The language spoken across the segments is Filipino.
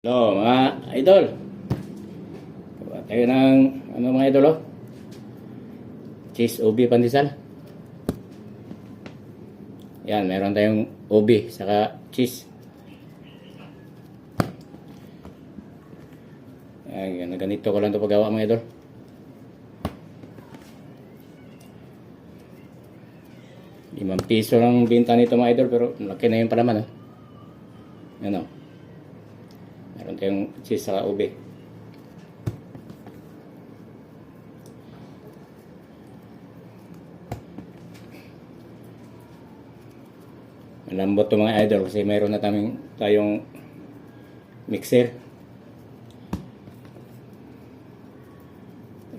Hello mga idol. Tayo ng ano mga idol oh. Cheese ubi pandesal. Yan, meron tayong ubi saka cheese. Yan, ganito ko lang ito paggawa mga idol. Limang piso lang binta nito mga idol pero laki na yung palaman oh. Yan oh. Meron tayong cheese sa ube. Malambot to mga idol kasi mayroon na taming tayong mixer.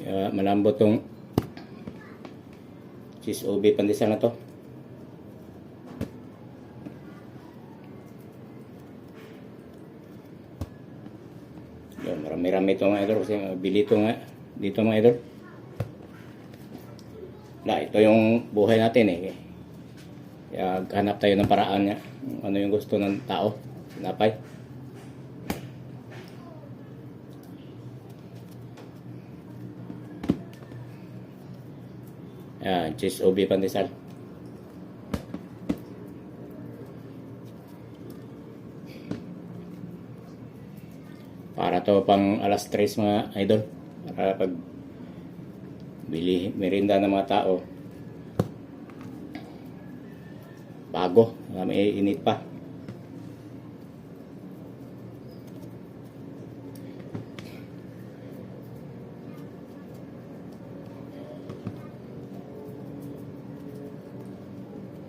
Kaya malambot tong cheese ube pandesal na to. Yun, marami-rami ito mga idol kasi mabili ito nga dito mga idol. Na, ito yung buhay natin eh. Kaya hanap tayo ng paraan niya. Ano yung gusto ng tao. Napay. Yan, cheese ubi pandesal. Para to pang alas 3 mga idol. Para pag bili merinda ng mga tao. Bago, may init pa.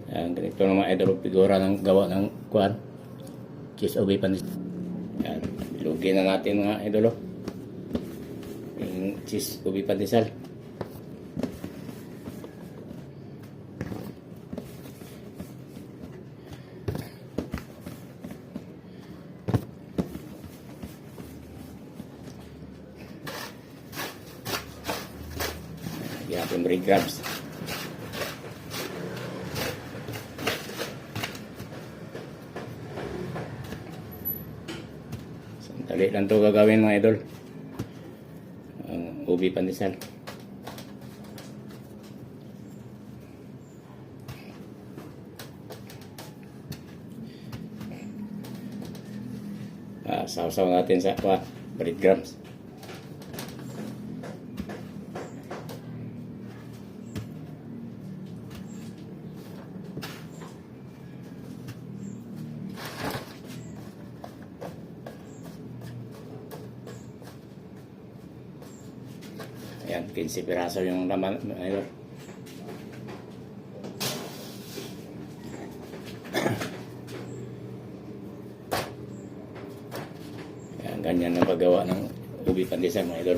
Yan, ganito mga idol figura ng gawa ng kuan. Cheese ubi panis. Ilugin na natin mga idolo. Yung cheese ubi pandesal. Lagyan natin bread crumbs. Sandali lang to gagawin mga idol. Ang ubi pandesal. Ah, sausaw natin sa pa, breadcrumbs. Ayan, 15 piraso yung laman. Ayun. Ayan, ganyan ang paggawa ng ubi pandesal mga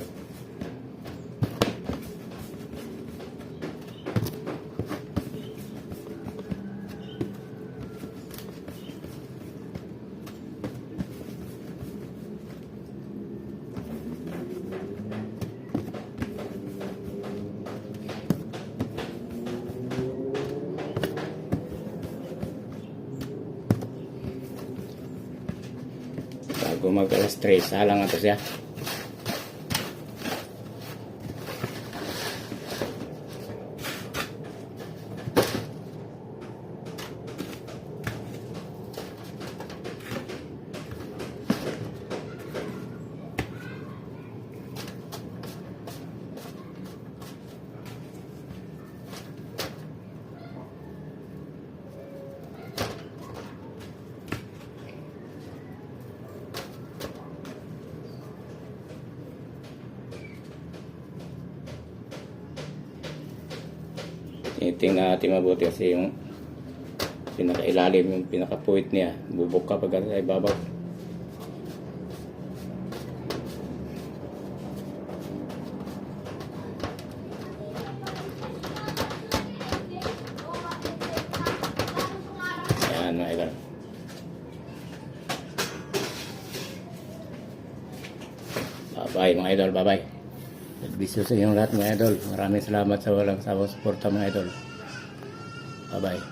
alas 3, salang ato siya. Tinitingnan natin mabuti kasi yung pinakailalim, yung pinaka-puwit niya. Bubok ka pag sa ibabaw. Ayan mga idol. Bye-bye mga idol, bye-bye. Nagbisyo sa inyong lahat mga idol. Maraming salamat sa walang sawang suporta mga idol. Bye-bye.